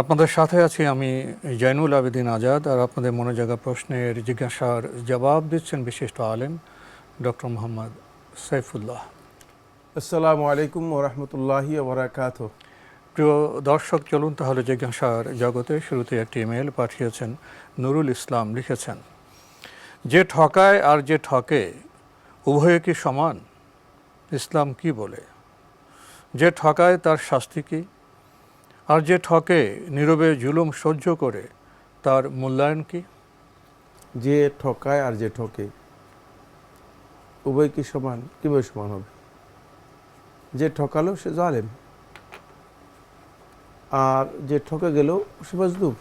আপনাদের সাথে আছি আমি জৈনুল আবেদিন আজাদ আর আপনাদের মনে প্রশ্নের জিজ্ঞাসার জবাব দিচ্ছেন বিশিষ্ট আলেম ডক্টর মোহাম্মদ সাইফুল্লাহ। আসসালামু আলাইকুম ওরহমতুল্লাহি ওবরাকাত প্রিয় দর্শক চলুন তাহলে জিজ্ঞাসার জগতে শুরুতে একটি ইমেল পাঠিয়েছেন নুরুল ইসলাম লিখেছেন যে ঠকায় আর যে ঠকে উভয়ে কি সমান? ইসলাম কি বলে? যে ঠকায় তার শাস্তি কি? আর যে ঠকে নীরবে জুলুম সহ্য করে, তার মূল্যায়ন কি? যে ঠকায় আর যে ঠকে, উভয় কি সমান? কীভাবে সমান হবে? যে ঠকালো সে জালেম, আর যে ঠকে গেল সে মজদুম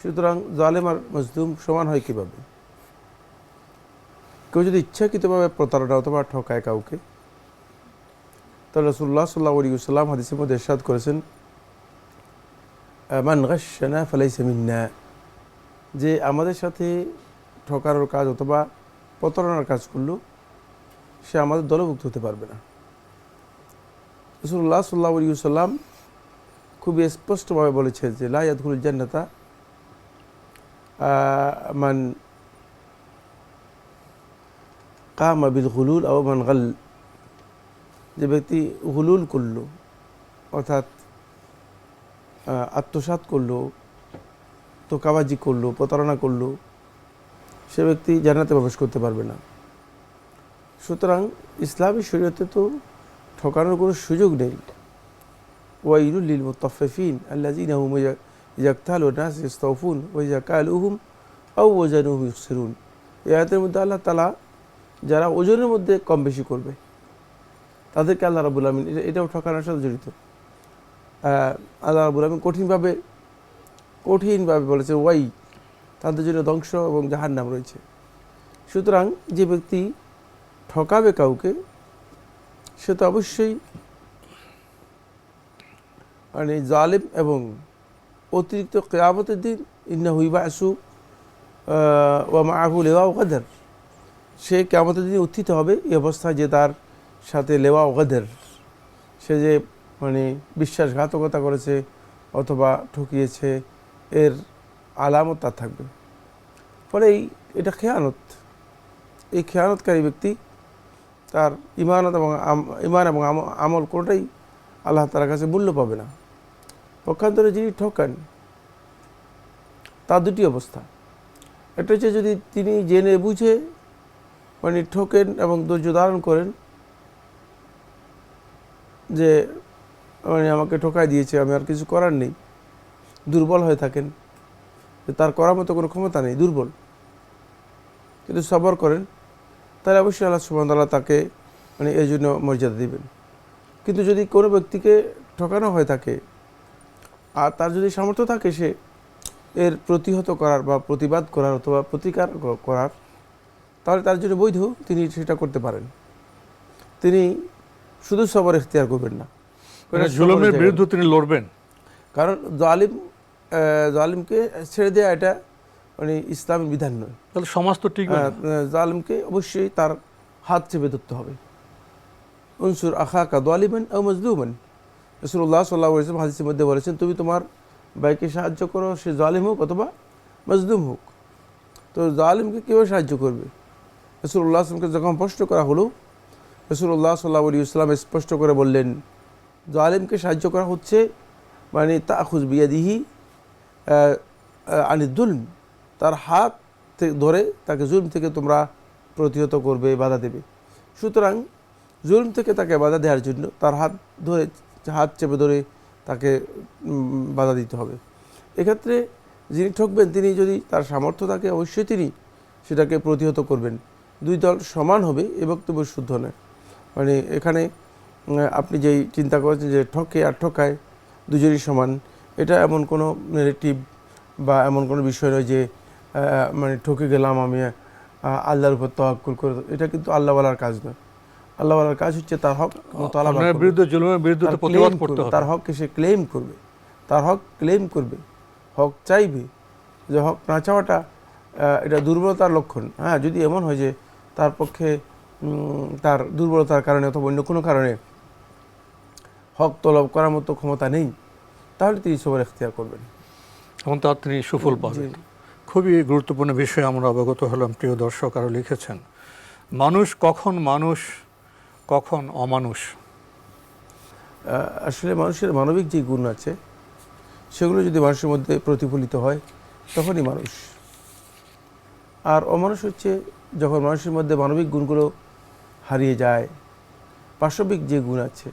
সুতরাং জালেম আর মজদুম সমান হয় কীভাবে? কেউ যদি ইচ্ছাকৃতভাবে প্রতারণা অথবা ঠকায় কাউকে তাহলে রসুল্লাহ সাল্লাহ আলী সাল্লাম হাদিসের মধ্যে এরশাদ করেছেন, মান গাশানা ফালাইসা মিন্না যে আমাদের সাথে ঠকানোর কাজ অথবা প্রতারণার কাজ করল, সে আমাদের দলভুক্ত হতে পারবে না। রসুল্লাহ সাল্লাহ আলী সাল্লাম খুবই স্পষ্টভাবে বলেছে যে লাইয়াদুল জান্নাতা মান কামা হুলুল আও মান গাল যে ব্যক্তি হুলুল করল অর্থাৎ আহ, আত্মসাৎ করল তোকাবাজি করল প্রতারণা করল সে ব্যক্তি জান্নাতে প্রবেশ করতে পারবে না। সুতরাং ইসলামী শরীয়তে তো ঠকানোর কোনো সুযোগ নেই। ওয়াইলুল লিল মুতাফফিফিন আল্লাযীনা হুম ইয়াকতালু ইযা কালুহুম আও ওয়াজানুহুম ইখসিরুন। এই আয়াতের মধ্যে আল্লাহ তালা যারা ওজনের মধ্যে কম বেশি করবে তাদেরকে আল্লাহ রাবুল আলমিন এটাও ঠকানোর সাথে জড়িত। আল্লাহ রাবুল আলমিন কঠিনভাবে কঠিনভাবে বলেছে, ওয়াই, তাদের জন্য ধ্বংস এবং জাহার নাম রয়েছে। সুতরাং যে ব্যক্তি ঠকাবে কাউকে, সে তো অবশ্যই মানে জালিম এবং অতিরিক্ত কেয়ামতের দিন ইন্না হুইবা আসু ওয়া মাহু লেওয়া ওকাদার সে কেয়ামতের দিন উত্থিত হবে এই অবস্থায় যে তার সাথে লেওয়া ওকাদের সে যে মানে বিশ্বাসঘাতকতা করেছে অথবা ঠকিয়েছে, এর আলামত তার থাকবে। ফলে এই, এটা খেয়ানত। এই খেয়ানতকারী ব্যক্তি তার ইমানত এবং ইমান এবং আম- আমল কোনোটাই আল্লাহ তার কাছে মূল্য পাবে না। পক্ষান্তরে যিনি ঠকান, তার দুটি অবস্থা। একটা হচ্ছে যদি তিনি জেনে বুঝে মানে ঠকেন এবং ধৈর্য ধারণ করেন যে মানে আমাকে ঠকাই দিয়েছে, আমি আর কিছু করার নেই। দুর্বল হয়ে থাকেন। তার করার মতো কোনো ক্ষমতা নেই, দুর্বল। কিন্তু সবর করেন। তাহলে অবশ্যই আল্লাহ সুবাহ তাল্লাহ তাকে মানে এই জন্য মর্যাদা দিবেন। কিন্তু যদি কোনো ব্যক্তিকে ঠকানো হয়ে থাকে, আর তার যদি সামর্থ্য থাকে সে এর প্রতিহত করার বা প্রতিবাদ করার অথবা প্রতিকার করার, তাহলে তার জন্য বৈধ তিনি সেটা করতে পারেন। তিনি শুধু সবার এখতিয়ার করবেন না। মানে জুলুমের বিরুদ্ধে তিনি লড়বেন? কারণ জালিম জালিমকে ছেড়ে দেওয়া এটা মানে ইসলামী বিধান নয়। তাহলে সমাজ তো ঠিক জালিমকে অবশ্যই তার হাত চেপে ধরতে হবে। উনসুর আখা কা দোয়ালিমেন ও মজলুমেন রসুল্লাহ সাল্লাহ ইসলাম হাদিসের মধ্যে বলেছেন তুমি তোমার ভাইকে সাহায্য করো সে জালিম হোক অথবা মজলুম হোক। তো জালিমকে কীভাবে সাহায্য করবে? রসুল্লাহ আসলামকে যখন প্রশ্ন করা হলো রসুল্লাহ সাল্লাহ আলী ইসলাম স্পষ্ট করে বললেন, জালিমকে সাহায্য করা হচ্ছে মানে তা খুঁজ বিয়াদিহি আনি দুলম, তার হাত ধরে তাকে জুলম থেকে তোমরা প্রতিহত করবে, বাধা দেবে। সুতরাং জুলম থেকে তাকে বাধা দেওয়ার জন্য তার হাত ধরে, হাত চেপে ধরে তাকে বাধা দিতে হবে। এক্ষেত্রে যিনি ঠকবেন, তিনি যদি তার সামর্থ্য থাকে, অবশ্যই তিনি সেটাকে প্রতিহত করবেন। দুই দল সমান হবে, এ বক্তব্য শুদ্ধ নয়। মানে এখানে আপনি যেই চিন্তা করেছেন যে ঠকে আর ঠকায় দুজনই সমান এটা এমন কোনো নেগেটিভ বা এমন কোনো বিষয় নয় যে মানে ঠকে গেলাম আমি আল্লাহর উপর তওয়াক্কুল করে এটা কিন্তু আল্লাহওয়ালার কাজ নয়। আল্লাহওয়ালার কাজ হচ্ছে তার হক বিরুদ্ধে জুলুমের বিরুদ্ধে তার প্রতিবাদ করতে তার হককে সে ক্লেম করবে তার হক ক্লেম করবে হক চাইবে যে হক না চাওয়াটা এটা দুর্বলতার লক্ষণ। হ্যাঁ যদি এমন হয় যে তার পক্ষে তার দুর্বলতার কারণে অথবা অন্য কোনো কারণে হক তলব করার মতো ক্ষমতা নেই তাহলে তিনি সবার এখতিয়ার করবেন। এবং তার তিনি সুফল পাবেন খুবই গুরুত্বপূর্ণ বিষয়ে আমরা অবগত হলাম প্রিয় দর্শক আরও লিখেছেন মানুষ কখন মানুষ কখন অমানুষ? আসলে মানুষের মানবিক যে গুণ আছে সেগুলো যদি মানুষের মধ্যে প্রতিফলিত হয় তখনই মানুষ। আর অমানুষ হচ্ছে যখন মানুষের মধ্যে মানবিক গুণগুলো হারিয়ে যায়, পাশবিক যে গুণ আছে,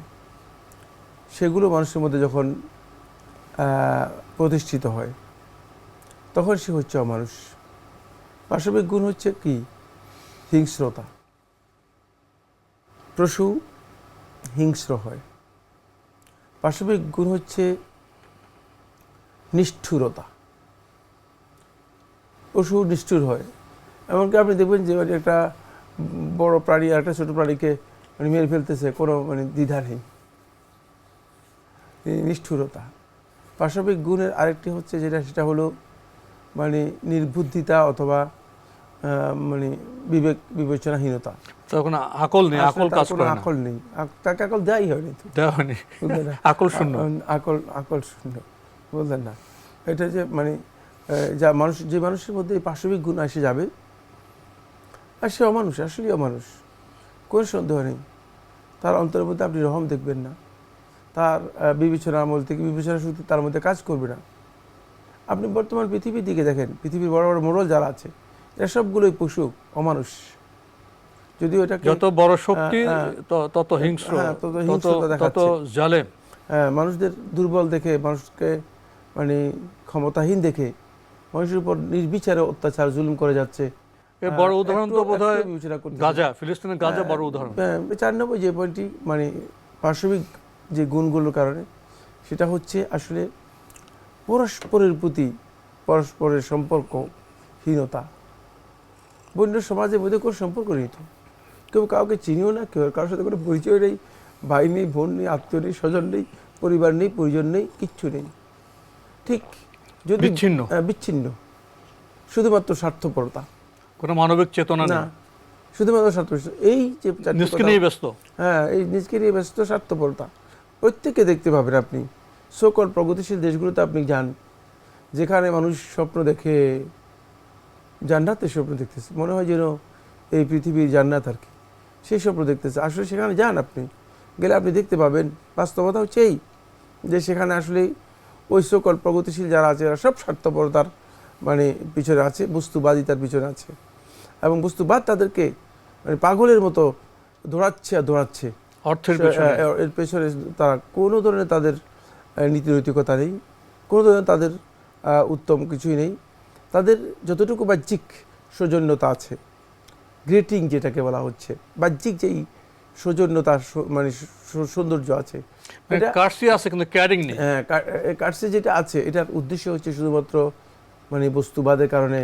সেগুলো মানুষের মধ্যে যখন প্রতিষ্ঠিত হয়, তখন সে হচ্ছে অমানুষ। পাশবিক গুণ হচ্ছে কি? হিংস্রতা। পশু হিংস্র হয়। পাশবিক গুণ হচ্ছে নিষ্ঠুরতা। পশু নিষ্ঠুর হয়। এমনকি আপনি দেখবেন যে মানে একটা বড় প্রাণী আর একটা ছোট প্রাণীকে মানে মেরে ফেলতেছে কোনো মানে দ্বিধা নেই। নিষ্ঠুরতা। পাশবিক গুণের আরেকটি হচ্ছে যেটা সেটা হলো মানে নির্বুদ্ধিতা অথবা মানে বিবেক বিবেচনাহীনতা। তখন আকল নেই আকল কাজ করে না। আকল নেই। তাকে আকল দেওয়াই হয়নি তো। দেওয়া হয়নি আকল শূন্য। আকল আকল শূন্য। বুঝলেন না? এটা যে মানে যা মানুষ যে মানুষের মধ্যে এই পাশবিক গুণ এসে যাবে আর সে অমানুষ আসলে অমানুষ। কোনো সন্দেহ নেই। তার অন্তরের মধ্যে আপনি রহম দেখবেন না। তার বিবেচনা আমল থেকে বিবেচনা শক্তি তার মধ্যে কাজ করবে না। আপনি বর্তমান পৃথিবীর দিকে দেখেন পৃথিবীর বড় বড় মোড়ল যারা আছে এরা সবগুলোই পশু অমানুষ। যদিও এটাকে যত বড় শক্তি হ্যাঁ, তত হিংস্র হ্যাঁ, তত হিংস্রতা দেখাচ্ছে। জালেম। হ্যাঁ, মানুষদের দুর্বল দেখে মানুষকে মানে ক্ষমতাহীন দেখে মানুষের উপর নির্বিচারে অত্যাচার জুলুম করে যাচ্ছে। বড় উদাহরণ তো হয় একটু বিবেচনা করতেছে। গাজা ফিলিস্তিনের গাজা বড় উদাহরণ। হ্যাঁ, চার নম্বর যে পয়েন্টটি মানে পার্শ্বিক যে গুণগুলোর কারণে সেটা হচ্ছে আসলে পরস্পরের প্রতি পরস্পরের সম্পর্কহীনতা। বন্য সমাজের মধ্যে কোনো সম্পর্ক নেই তো। কেউ কাউকে চিনিও না কেউ কারোর সাথে কোনো পরিচয় নেই ভাই নেই বোন নেই আত্মীয় নেই স্বজন নেই পরিবার নেই পরিজন নেই কিচ্ছু নেই। ঠিক যদি বিচ্ছিন্ন। হ্যাঁ, বিচ্ছিন্ন। শুধুমাত্র স্বার্থপরতা। কোনো মানবিক চেতনা না। শুধুমাত্র স্বার্থ এই যে নিজকে নিয়ে ব্যস্ত। হ্যাঁ এই নিজকে নিয়ে ব্যস্ত স্বার্থপরতা। প্রত্যেককে দেখতে পাবেন আপনি। সকল প্রগতিশীল দেশগুলোতে আপনি যান যেখানে মানুষ স্বপ্ন দেখে জান্নাতের স্বপ্ন দেখতেছে। মনে হয় যেন এই পৃথিবীর জান্নাত আর কি। সেই স্বপ্ন দেখতেছে। আসলে সেখানে যান আপনি। গেলে আপনি দেখতে পাবেন। বাস্তবতা হচ্ছে এই যে সেখানে আসলে ওই সকল প্রগতিশীল যারা আছে এরা সব স্বার্থপরতার মানে পিছনে আছে বস্তুবাদিতার পিছনে আছে। এবং বস্তুবাদ তাদেরকে মানে পাগলের মতো দৌড়াচ্ছে আর দৌড়াচ্ছে। অর্থের এর পেছনে তারা কোনো ধরনের তাদের নীতি নৈতিকতা নেই কোনো ধরনের তাদের উত্তম কিছুই নেই। তাদের যতটুকু বাহ্যিক সৌজন্যতা আছে গ্রেটিং যেটাকে বলা হচ্ছে বাহ্যিক যেই সৌজন্যতা মানে সৌন্দর্য আছে এটা কার্সি আছে কিন্তু ক্যারিং নেই। হ্যাঁ কার্সে যেটা আছে এটার উদ্দেশ্য হচ্ছে শুধুমাত্র মানে বস্তুবাদের কারণে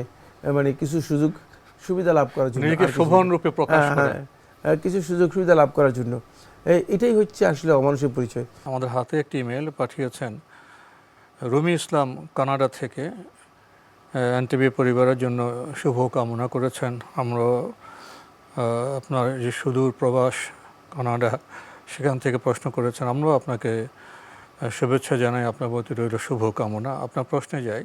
মানে কিছু সুযোগ সুবিধা লাভ করার জন্য শোভন রূপে প্রকাশ হ্যাঁ, করে। হ্যাঁ, হ্যাঁ, কিছু সুযোগ সুবিধা লাভ করার জন্য। এটাই হচ্ছে আসলে অমানুষের পরিচয়। আমাদের হাতে একটি ইমেল পাঠিয়েছেন রুমি ইসলাম কানাডা থেকে। এনটিভি পরিবারের জন্য শুভ কামনা করেছেন। আমরা আপনার যে সুদূর প্রবাস কানাডা সেখান থেকে প্রশ্ন করেছেন। আমরাও আপনাকে শুভেচ্ছা জানাই। আপনার প্রতি রইল শুভ কামনা আপনার প্রশ্নে যাই।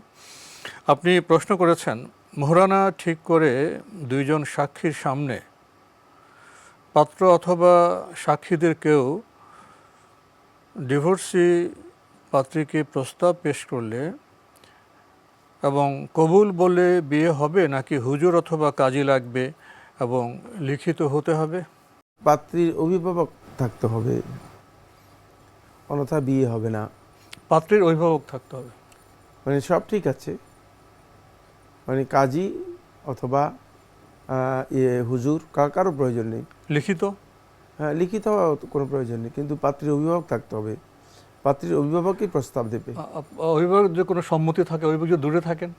আপনি প্রশ্ন করেছেন মোহরানা ঠিক করে দুইজন সাক্ষীর সামনে পাত্র অথবা সাক্ষীদের কেউ ডিভোর্সি পাত্রীকে প্রস্তাব পেশ করলে এবং কবুল বলে বিয়ে হবে নাকি হুজুর অথবা কাজী লাগবে এবং লিখিত হতে হবে? পাত্রীর অভিভাবক থাকতে হবে অন্যথা বিয়ে হবে না। পাত্রীর অভিভাবক থাকতে হবে। মানে সব ঠিক আছে। মানে কাজী অথবা ইয়ে হুজুর কারও প্রয়োজন নেই। লিখিত? হ্যাঁ লিখিত কোনো প্রয়োজন নেই কিন্তু পাত্রীর অভিভাবক থাকতে হবে। পাত্রীর অভিভাবকই প্রস্তাব দেবে। অভিভাবক যে কোনো সম্মতি থাকে অভিভাবক যদি দূরে থাকেন?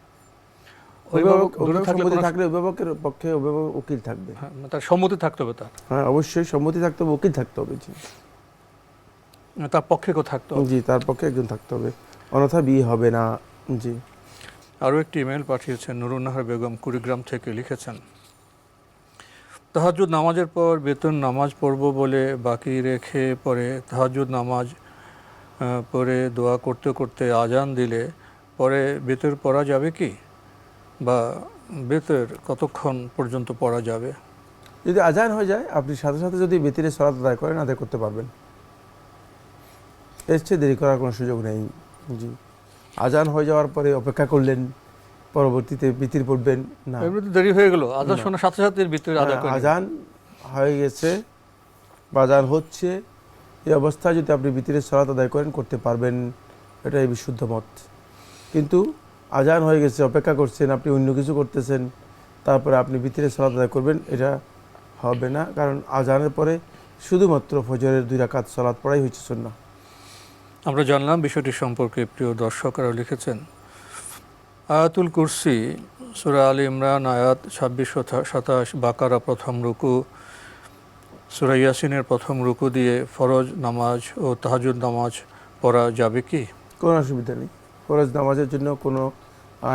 অভিভাবক দূরে থাকলে থাকলে অভিভাবকের পক্ষে অভিভাবক উকিল থাকবে। হ্যাঁ, তার সম্মতি থাকতে হবে তার। হ্যাঁ অবশ্যই সম্মতি থাকতে হবে উকিল থাকতে হবে জি। তার পক্ষে কেউ থাকতে হবে। জি তার পক্ষে একজন থাকতে হবে। অন্যথা বিয়ে হবে না জি। আরও একটি ইমেল পাঠিয়েছেন নুরুন্নাহার বেগম কুড়িগ্রাম থেকে লিখেছেন তাহাজুদ নামাজের পর বেতন নামাজ পড়ব বলে বাকি রেখে পরে তাহাজুদ নামাজ পড়ে দোয়া করতে করতে আজান দিলে পরে বেতের পড়া যাবে কি? বা বেতের কতক্ষণ পর্যন্ত পড়া যাবে? যদি আজান হয়ে যায়, আপনি সাথে সাথে যদি বেতিরে সরাত আদায় করেন, আদায় করতে পারবেন। এর চেয়ে দেরি করার কোনো সুযোগ নেই। জি। আজান হয়ে যাওয়ার পরে অপেক্ষা করলেন পরবর্তীতে বিতির পড়বেন না। দেরি হয়ে গেল। আজান শোনার সাথে সাথে ভিতরে আদায় হ্যাঁ, আজান হয়ে গেছে বা আজান হচ্ছে এই অবস্থায় যদি আপনি বিতিরে সরাত আদায় করেন করতে পারবেন। এটাই বিশুদ্ধ মত। কিন্তু আজান হয়ে গেছে অপেক্ষা করছেন আপনি অন্য কিছু করতেছেন তারপরে আপনি বিতিরে সরাত আদায় করবেন এটা হবে না। কারণ আজানের পরে শুধুমাত্র ফজরের দুই রাকাত সলাৎ পড়াই হচ্ছে সুন্না আমরা জানলাম বিষয়টি সম্পর্কে প্রিয় দর্শকরা লিখেছেন। আয়াতুল কুরসি, সুরা আলী ইমরান, আয়াত ছাব্বিশ সাতাশ, বাকারা প্রথম রুকু, সুরা ইয়াসিনের প্রথম রুকু দিয়ে ফরজ নামাজ ও তাহাজুদ নামাজ পড়া যাবে কি? কোনো অসুবিধা নেই। ফরজ নামাজের জন্য কোনো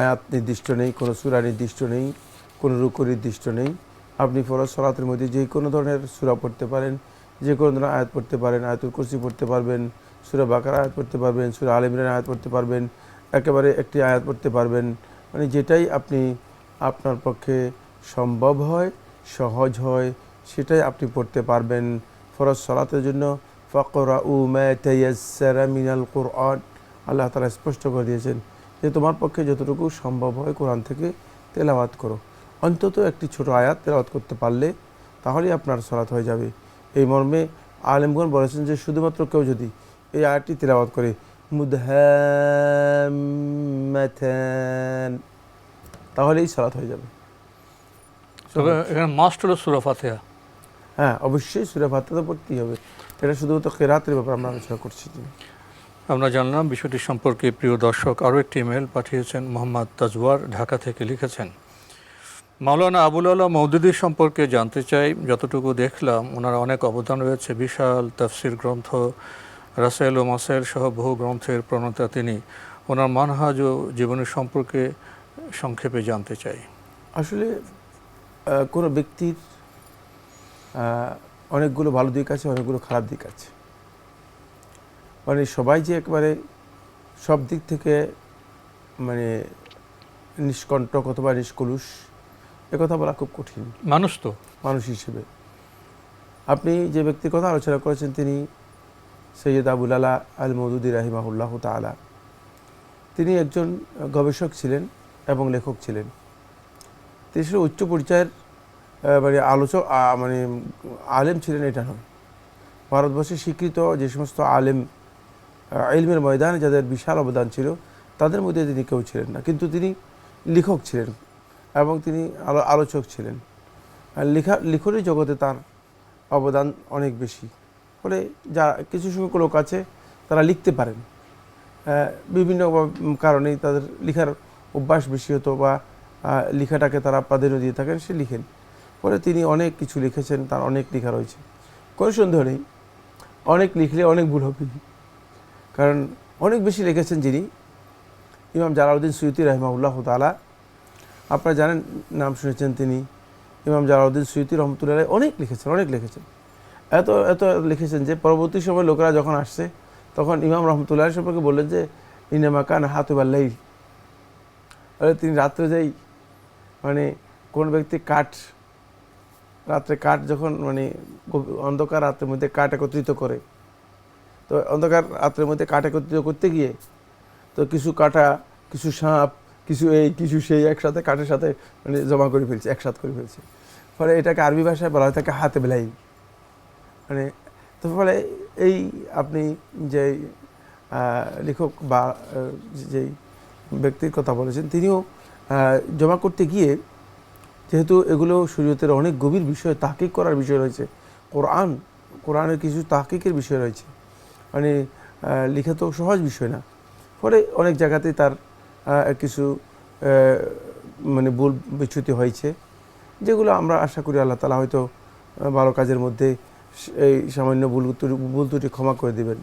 আয়াত নির্দিষ্ট নেই, কোনো সুরা নির্দিষ্ট নেই, কোনো রুকু নির্দিষ্ট নেই। আপনি ফরজ সলাতের মধ্যে যে কোনো ধরনের সুরা পড়তে পারেন যে কোনো ধরনের আয়াত পড়তে পারেন, আয়াতুল কুরসি পড়তে পারবেন সুরা বাকার আয়াত পড়তে পারবেন, সুরা আলিমরান আয়াত পড়তে পারবেন, একেবারে একটি আয়াত পড়তে পারবেন। মানে যেটাই আপনি আপনার পক্ষে সম্ভব হয়, সহজ হয়, সেটাই আপনি পড়তে পারবেন ফরজ সলাতের জন্য। ফকরা উ ম্যাসারা মিনাল কোরআন। আল্লাহ তালা স্পষ্ট করে দিয়েছেন যে তোমার পক্ষে যতটুকু সম্ভব হয় কোরআন থেকে তেলাওয়াত করো। অন্তত একটি ছোট আয়াত তেলাওয়াত করতে পারলে তাহলেই আপনার সলাৎ হয়ে যাবে। এই মর্মে আলেমগণ বলেছেন যে শুধুমাত্র কেউ যদি এই আয়াতটি তেলাওয়াত করে। মুদহাম্মাতান। তাহলেই সলাৎ হয়ে যাবে। তবে এখানে মাস্ট হলো সুরা ফাতেহা। হ্যাঁ অবশ্যই সুরা ভাতা তো পড়তেই হবে। এটা শুধুমাত্র কেরাতের ব্যাপারে আমরা আলোচনা করছি। আমরা জানলাম বিষয়টি সম্পর্কে প্রিয় দর্শক আরও একটি ইমেল পাঠিয়েছেন মোহাম্মদ তাজওয়ার ঢাকা থেকে লিখেছেন মাওলানা আবুল আল্লাহ মৌদুদি সম্পর্কে জানতে চাই। যতটুকু দেখলাম ওনার অনেক অবদান রয়েছে। বিশাল তফসির গ্রন্থ রাসেল ও মাসেল সহ বহু গ্রন্থের প্রণেতা তিনি ওনার মানহাজ ও জীবনের সম্পর্কে সংক্ষেপে জানতে চাই। আসলে কোনো ব্যক্তির অনেকগুলো ভালো দিক আছে অনেকগুলো খারাপ দিক আছে। মানে সবাই যে একবারে সব দিক থেকে মানে নিষ্কণ্টক অথবা নিষ্কলুষ কথা বলা খুব কঠিন। মানুষ তো। মানুষ হিসেবে। আপনি যে ব্যক্তির কথা আলোচনা করেছেন তিনি সৈয়দ আবুল আলা আল মৌদুদি রাহিমাহুল্লাহ তালা তিনি একজন গবেষক ছিলেন এবং লেখক ছিলেন। তিনি শুধু উচ্চ পর্যায়ের মানে আলোচক মানে আলেম ছিলেন এটা নয়। ভারতবর্ষে স্বীকৃত যে সমস্ত আলেম আহ, ইলমের ময়দানে যাদের বিশাল অবদান ছিল তাদের মধ্যে তিনি কেউ ছিলেন না। কিন্তু তিনি লেখক ছিলেন এবং তিনি আলো আলোচক ছিলেন। লেখা লিখনের জগতে তার অবদান অনেক বেশি। ফলে যা কিছু সংখ্যক লোক আছে, তারা লিখতে পারেন। বিভিন্ন কারণেই তাদের লেখার অভ্যাস বেশি হতো বা লেখাটাকে তারা প্রাধান্য দিয়ে থাকেন, সে লিখেন। ফলে তিনি অনেক কিছু লিখেছেন, তার অনেক লেখা রয়েছে। কোনো সন্দেহ নেই, অনেক লিখলে অনেক ভুল হবে। কারণ অনেক বেশি লিখেছেন যিনি, ইমাম জালাউদ্দিন সৈয়দি রহমাউল্লাহ তালা আপনারা জানেন, নাম শুনেছেন তিনি। ইমাম জালাউদ্দিন সৈয়দি রহমতুল্লাহ অনেক লিখেছেন অনেক লিখেছেন। এত এত লিখেছেন যে পরবর্তী সময় লোকেরা যখন আসছে, তখন ইমাম রহমতুল্লাহ সম্পর্কে বললেন যে ইনামা কান হাতুবাল্লাই তিনি রাত্রে যাই মানে কোন ব্যক্তি কাঠ, রাত্রে কাঠ যখন মানে অন্ধকার রাত্রের মধ্যে কাঠ একত্রিত করে, তো অন্ধকার রাত্রের মধ্যে কাঠ একত্রিত করতে গিয়ে, তো কিছু কাটা, কিছু সাপ, কিছু এই, কিছু সেই একসাথে কাঠের সাথে মানে জমা করে ফেলছে, একসাথ করে ফেলছে। ফলে এটাকে আরবি ভাষায় বলা হয় থাকে হাতে বেলাই মানে তার ফলে এই আপনি যে লেখক বা যেই ব্যক্তির কথা বলেছেন, তিনিও জমা করতে গিয়ে যেহেতু এগুলো শরীয়তের অনেক গভীর বিষয়, তাহকিক করার বিষয় রয়েছে। কোরআন, কোরআনের কিছু তাহকিকের বিষয় রয়েছে। মানে লেখা তো সহজ বিষয় না। ফলে অনেক জায়গাতেই তার কিছু মানে ভুল বিচ্যুতি হয়েছে, যেগুলো আমরা আশা করি আল্লাহ তালা হয়তো ভালো কাজের মধ্যে এই সামান্য ভুল ভুল ত্রুটি ক্ষমা করে দেবেন।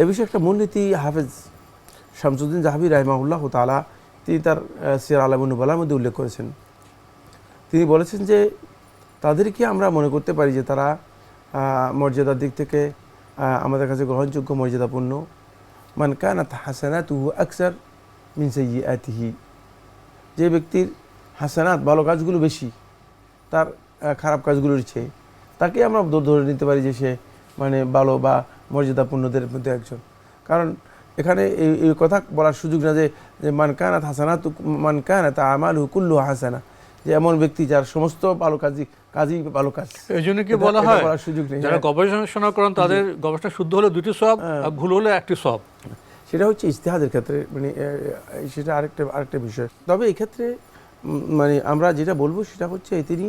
এ বিষয়ে একটা মূলনীতি হাফেজ শামসুদ্দিন জাহাবি রাহিমাউল্লাহ তালা তিনি তার সিয়ার আলমনুবালার মধ্যে উল্লেখ করেছেন। তিনি বলেছেন যে, তাদেরকে আমরা মনে করতে পারি যে তারা মর্যাদার দিক থেকে আমাদের কাছে গ্রহণযোগ্য, মর্যাদাপূর্ণ। মান কানাত হাসানাতুহু আকসার মিন সাইয়্যাতিহি। যে ব্যক্তির হাসানাত ভালো কাজগুলো বেশি, তার খারাপ কাজগুলোর চেয়ে তাকে আমরা ধরে নিতে পারি যে সে মানে ভালো বা মর্যাদাপূর্ণদের মধ্যে একজন। কারণ এখানে এই এই কথা বলার সুযোগ না যে যে মান কানাত হাসানাত মান কানাত আমাল হুকুল্লু হাসানা। যে এমন ব্যক্তি যার সমস্ত ভালো কাজই কাজই ভালো কাজ। এই জন্য কি বলা হয় বলার সুযোগ নেই যারা হ্যাঁ। গবেষণা করেন তাদের গবেষণা শুদ্ধ হলে দুটি সব হ্যাঁ। ভুল হলে একটি সব। সেটা হচ্ছে ইস্তেহাদের ক্ষেত্রে মানে সেটা আরেকটা আরেকটা বিষয়। তবে এই ক্ষেত্রে মানে আমরা যেটা বলব সেটা হচ্ছে তিনি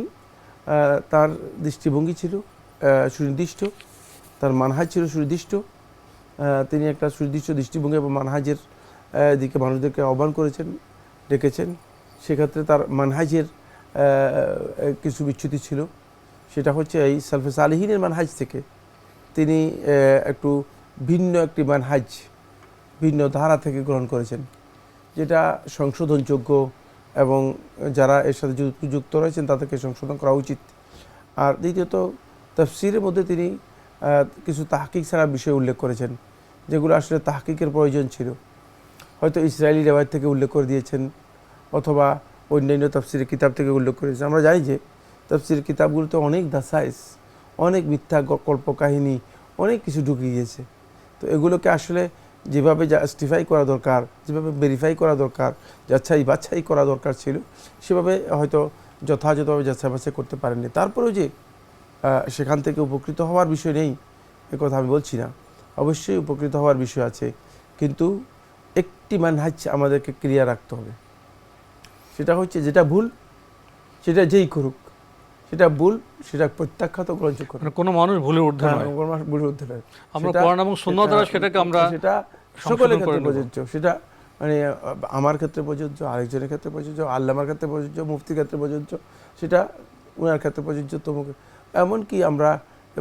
তার দৃষ্টিভঙ্গি ছিল সুনির্দিষ্ট, তার মানহাজ ছিল সুনির্দিষ্ট তিনি একটা সুনির্দিষ্ট দৃষ্টিভঙ্গি এবং মানহাজের দিকে মানুষদেরকে আহ্বান করেছেন, ডেকেছেন। সেক্ষেত্রে তার মানহাজের কিছু বিচ্যুতি ছিল। সেটা হচ্ছে এই সালফে সালিহিনের মানহাজ থেকে তিনি একটু ভিন্ন একটি মানহাজ, ভিন্ন ধারা থেকে গ্রহণ করেছেন, যেটা সংশোধনযোগ্য এবং যারা এর সাথে যুক্ত রয়েছেন তাদেরকে সংশোধন করা উচিত। আর দ্বিতীয়ত, তফসিরের মধ্যে তিনি কিছু তাহকিক ছাড়া বিষয় উল্লেখ করেছেন, যেগুলো আসলে তাহকিকের প্রয়োজন ছিল। হয়তো ইসরায়েলি রেওয়ায়ত থেকে উল্লেখ করে দিয়েছেন, অথবা অন্যান্য তফসিরের কিতাব থেকে উল্লেখ করেছেন আমরা জানি যে তফসির কিতাবগুলোতে অনেক দাসাইস, অনেক মিথ্যা কল্পকাহিনী, অনেক কিছু ঢুকে গিয়েছে তো এগুলোকে আসলে যেভাবে জাস্টিফাই করা দরকার, যেভাবে ভেরিফাই করা দরকার, যাচাই বাছাই করা দরকার ছিল, সেভাবে হয়তো যথাযথভাবে যাচাই বাছাই করতে পারেননি। তারপরেও যে সেখান থেকে উপকৃত হওয়ার বিষয় নেই কথা আমি বলছি না। অবশ্যই উপকৃত হওয়ার বিষয় আছে, কিন্তু একটি মানহাজ আমাদেরকে ক্লিয়ার রাখতে হবে। সেটা হচ্ছে যেটা ভুল, সেটা যেই করুক সেটা ভুল সেটা প্রত্যাখ্যাত গ্রহণযোগ্য। মানে কোনো মানুষ ভুলের ঊর্ধ্বে হ্যাঁ, নয় কোনো মানুষ ভুলের ঊর্ধ্বে নয়। আমরা কোরআন এবং সুন্নাহ দ্বারা সেটাকে আমরা সেটা সকলের ক্ষেত্রে প্রযোজ্য। সেটা মানে আমার ক্ষেত্রে প্রযোজ্য আরেকজনের ক্ষেত্রে প্রযোজ্য আল্লামার ক্ষেত্রে প্রযোজ্য মুফতির ক্ষেত্রে প্রযোজ্য সেটা ওনার ক্ষেত্রে প্রযোজ্য তমুক এমনকি আমরা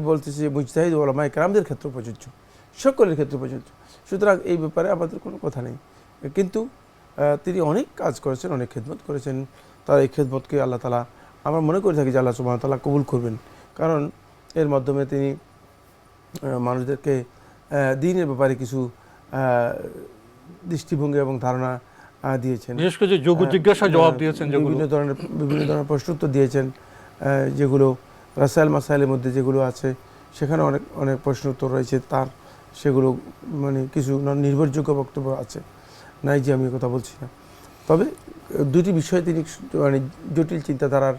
বলতেছি যে মুজতাহিদ ওলামা একরামদের ক্ষেত্রে প্রযোজ্য। সকলের ক্ষেত্রে প্রযোজ্য। সুতরাং এই ব্যাপারে আমাদের কোনো কথা নেই। কিন্তু তিনি অনেক কাজ করেছেন অনেক খেদমত করেছেন। তার এই খেদমতকে আল্লাহ তালা আমরা মনে করে থাকি যে আল্লাহ সুবাহ তালা কবুল করবেন। কারণ এর মাধ্যমে তিনি মানুষদেরকে দিনের ব্যাপারে কিছু দৃষ্টিভঙ্গি এবং ধারণা দিয়েছেন। বিশেষ করে যোগ জিজ্ঞাসা জবাব দিয়েছেন বিভিন্ন ধরনের বিভিন্ন ধরনের প্রশ্নোত্তর দিয়েছেন যেগুলো রাসায়েল মাসাইলের মধ্যে যেগুলো আছে সেখানে অনেক অনেক প্রশ্ন উত্তর রয়েছে। তার সেগুলো মানে কিছু নির্ভরযোগ্য বক্তব্য আছে। নাই যে আমি কথা বলছি না। তবে দুটি বিষয়ে তিনি মানে জটিল চিন্তাধারার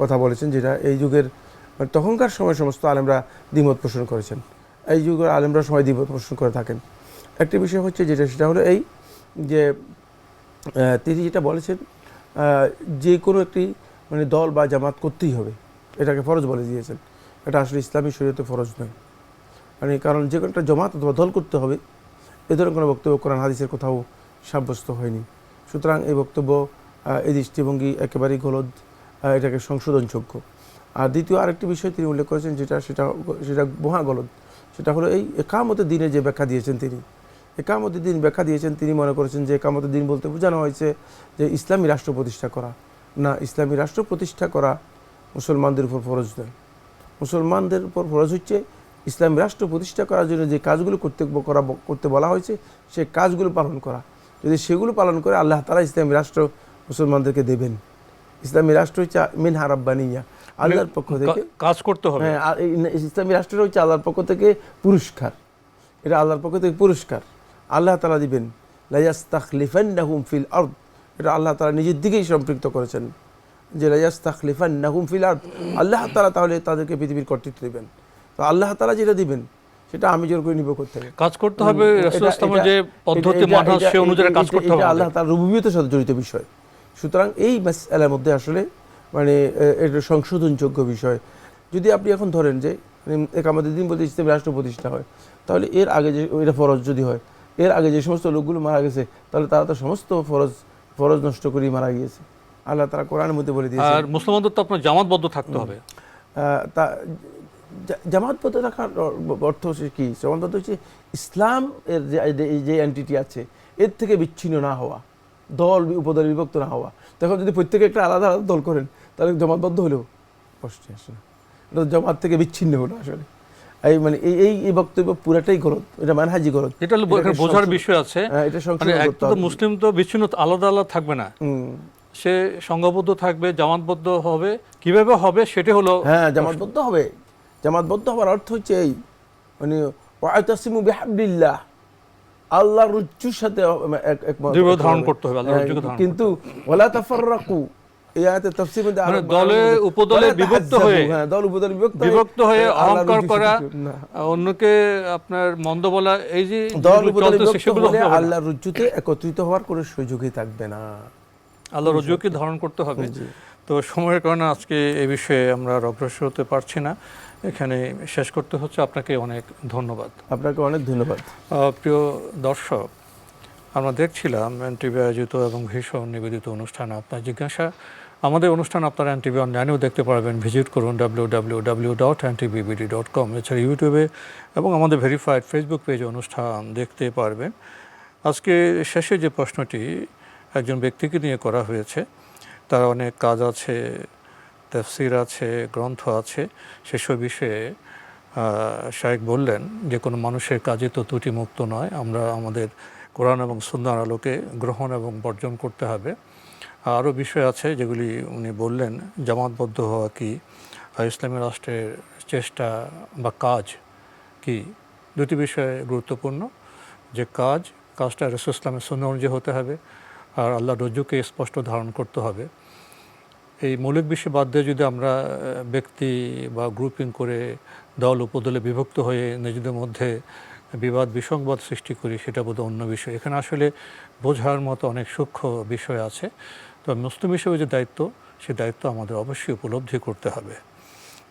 কথা বলেছেন যেটা এই যুগের তখনকার সময় সমস্ত আলেমরা দ্বিমত পোষণ করেছেন। এই যুগের আলেমরা সবাই দ্বিমত পোষণ করে থাকেন। একটি বিষয় হচ্ছে যেটা, সেটা হলো এই যে তিনি যেটা বলেছেন যে কোনো একটি মানে দল বা জামাত করতেই হবে। এটাকে ফরজ বলে দিয়েছেন। এটা আসলে ইসলামী শরীয়তে ফরজ নয়। মানে কারণ যে কোনো একটা জমাত অথবা দল করতে হবে। এ ধরনের কোনো বক্তব্য কোরআন হাদিসের কোথাও সাব্যস্ত হয়নি। সুতরাং এই বক্তব্য এই দৃষ্টিভঙ্গি একেবারেই গলদ এটাকে সংশোধনযোগ্য। আর দ্বিতীয় আরেকটি বিষয় তিনি উল্লেখ করেছেন যেটা সেটা সেটা মহা গলদ, সেটা হলো এই একামতের দিনে যে ব্যাখ্যা দিয়েছেন তিনি, একামতের দিন ব্যাখ্যা দিয়েছেন তিনি মনে করেছেন যে একামতের দিন বলতে বোঝানো হয়েছে যে ইসলামী রাষ্ট্র প্রতিষ্ঠা করা, না ইসলামী রাষ্ট্র প্রতিষ্ঠা করা মুসলমানদের উপর ফরজ নয়। মুসলমানদের উপর ফরজ হচ্ছে ইসলামী রাষ্ট্র প্রতিষ্ঠা করার জন্য যে কাজগুলো করতে করা, করতে বলা হয়েছে, সে কাজগুলো পালন করা। যদি সেগুলো পালন করে আল্লাহ তারা ইসলামী রাষ্ট্র মুসলমানদেরকে দেবেন। ইসলামী রাষ্ট্র হচ্ছে মিন হারাব্বানিয়া আল্লাহর পক্ষ থেকে কাজ করতে হবে। হ্যাঁ ইসলামী রাষ্ট্রটা হচ্ছে আল্লাহর পক্ষ থেকে পুরস্কার। এটা আল্লাহর পক্ষ থেকে পুরস্কার। আল্লাহ তালা দিবেন লাইয়াস্তাখলিফান্নাহুম ফিল আরদ। এটা আল্লাহ তাআলা নিজের দিকেই সম্পৃক্ত করেছেন যে লাইয়াস্তাখলিফান্নাহুম ফিল আরদ। আল্লাহ তাআলা তাহলে তাদেরকে পৃথিবীর কর্তৃত্ব দেবেন। তো আল্লাহ তাআলা যেটা দিবেন সেটা আমি জোর করে নিব করতে কাজ করতে হবে যে পদ্ধতি সে অনুযায়ী কাজ করতে হবে। আল্লাহ আমাদের। তার রুবুবিয়তের সাথে জড়িত বিষয়। সুতরাং এই মাসআলার মধ্যে আসলে মানে এটা সংশোধনযোগ্য বিষয়। যদি আপনি এখন ধরেন যে এক আমাদের দিন বলতে ইসলামী রাষ্ট্র প্রতিষ্ঠা হয় তাহলে এর আগে যে এটা ফরজ যদি হয় এর আগে যে সমস্ত লোকগুলো মারা গেছে তাহলে তারা তো সমস্ত ফরজ ফরজ নষ্ট করেই মারা গিয়েছে। আল্লাহ তারা কোরআনের মধ্যে বলে দিয়েছে আর মুসলমানদের তো আপনার জামাতবদ্ধ থাকতে হবে। তা জামাতবদ্ধ রাখার অর্থ হচ্ছে কি? জামাতবদ্ধ হচ্ছে ইসলাম এর যে যে এন্টিটি আছে এর থেকে বিচ্ছিন্ন না হওয়া। দল উপদল বিভক্ত না হওয়া। তখন যদি প্রত্যেকে একটা আলাদা আলাদা দল করেন তাহলে জমাতবদ্ধ হলেও কষ্ট আসে না। জমাত থেকে বিচ্ছিন্ন হলো আসলে। এই মানে এই এই বক্তব্য পুরাটাই গলত এটা মানহাজি গলত। এটা হলো বোঝার বিষয় আছে। হ্যাঁ, এটা মানে সংশোধন তো মুসলিম তো বিচ্ছিন্ন আলাদা আলাদা থাকবে না। সে সংঘবদ্ধ থাকবে জামাতবদ্ধ হবে কীভাবে হবে সেটা হলো হ্যাঁ জামাতবদ্ধ হবে। জামাতবদ্ধ হওয়ার অর্থ হচ্ছে এই মানে ওয়াতাসিমু বিহাবলিল্লাহ। আল্লাহর রুজ্জুর সাথে ধারণ করতে হবে, কিন্তু ওয়ালা তাফাররাকু এই আয়াতের তাফসীর মধ্যে মানে দলে উপদলে বিভক্ত হয়ে- হ্যাঁ দল উপদলে বিভক্ত বিভক্ত হয়ে অহংকার করা অন্যকে আপনার মন্দ বলা এই যে দল উপদলে বিভক্ত হলে আল্লাহর রজ্জুতে একত্রিত হওয়ার কোনো সুযোগই থাকবে না। ধারণ করতে হবে। তো সময়ের কারণে আজকে এ বিষয়ে আমরা অগ্রসর হতে পারছি না। এখানে শেষ করতে হচ্ছে। আপনাকে অনেক ধন্যবাদ। আপনাকে অনেক ধন্যবাদ। প্রিয় দর্শক আমরা দেখছিলাম এনটিভি আয়োজিত এবং ভীষণ নিবেদিত অনুষ্ঠান। আপনার জিজ্ঞাসা আমাদের অনুষ্ঠান আপনারা এনটিভি অনলাইনেও দেখতে পারবেন। ভিজিট করুন W W W dot NTVBD dot com. এছাড়া ইউটিউবে এবং আমাদের ভেরিফাইড ফেসবুক পেজে অনুষ্ঠান দেখতে পারবেন। আজকে শেষে যে প্রশ্নটি একজন ব্যক্তিকে নিয়ে করা হয়েছে তার অনেক কাজ আছে। তফসির আছে, গ্রন্থ আছে, সেসব বিষয়ে শাহেক বললেন যে কোনো মানুষের কাজে তো ত্রুটি মুক্ত নয়। আমরা আমাদের কোরআন এবং সুন্দর আলোকে গ্রহণ এবং বর্জন করতে হবে। আরও বিষয় আছে যেগুলি উনি বললেন, জামাতবদ্ধ হওয়া কি ইসলামী রাষ্ট্রের চেষ্টা বা কাজ কি, দুটি বিষয় গুরুত্বপূর্ণ। যে কাজ, কাজটা রসুল ইসলামের সুন্দর অনুযায়ী হতে হবে, আর আল্লাহ রজ্জুকে স্পষ্ট ধারণ করতে হবে। এই মৌলিক বিষয় বাদ দিয়ে যদি আমরা ব্যক্তি বা গ্রুপিং করে দল উপদলে বিভক্ত হয়ে নিজেদের মধ্যে বিবাদ, বিসংবাদ সৃষ্টি করি, সেটা বোধহয় অন্য বিষয়। এখানে আসলে বোঝার মতো অনেক সূক্ষ্ম বিষয় আছে। তো মুসলিম হিসেবে যে দায়িত্ব, সে দায়িত্ব আমাদের অবশ্যই উপলব্ধি করতে হবে।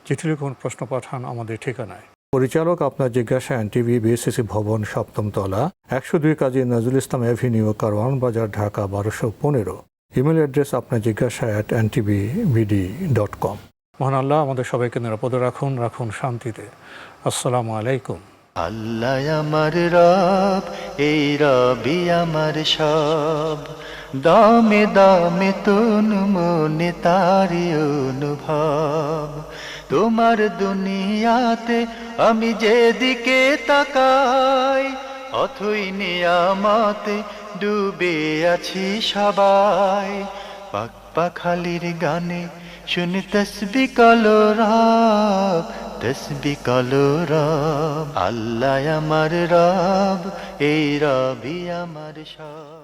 চিঠি লিখুন প্রশ্ন পাঠান আমাদের ঠিকানায়। পরিচালক আপনার জিজ্ঞাসা এনটিভি বিএসসি ভবন সপ্তম তলা একশো দুই কাজী নজরুল ইসলাম অ্যাভিনিউ, কারওয়ান বাজার, ঢাকা, বারোশো পনেরো। ইমেল অ্যাড্রেস আপনার জিজ্ঞাসা at NTV BD dot com মহান আল্লাহ আমাদের সবাইকে নিরাপদে রাখুন রাখুন শান্তিতে। আসসালামু আলাইকুম। আল্লাহ আমার রব এই রবি আমার সব। দামে দামে তুন মনে তারি অনুভব। তোমার দুনিয়াতে আমি যেদিকে তাকাই অথই নিয়ামতে ডুবে আছি সবাই। পাক পাখালির গানে শুনি তসবি কলো রব, তসবি কলো রব। আল্লাহ আমার রব, এই রবি আমার সব।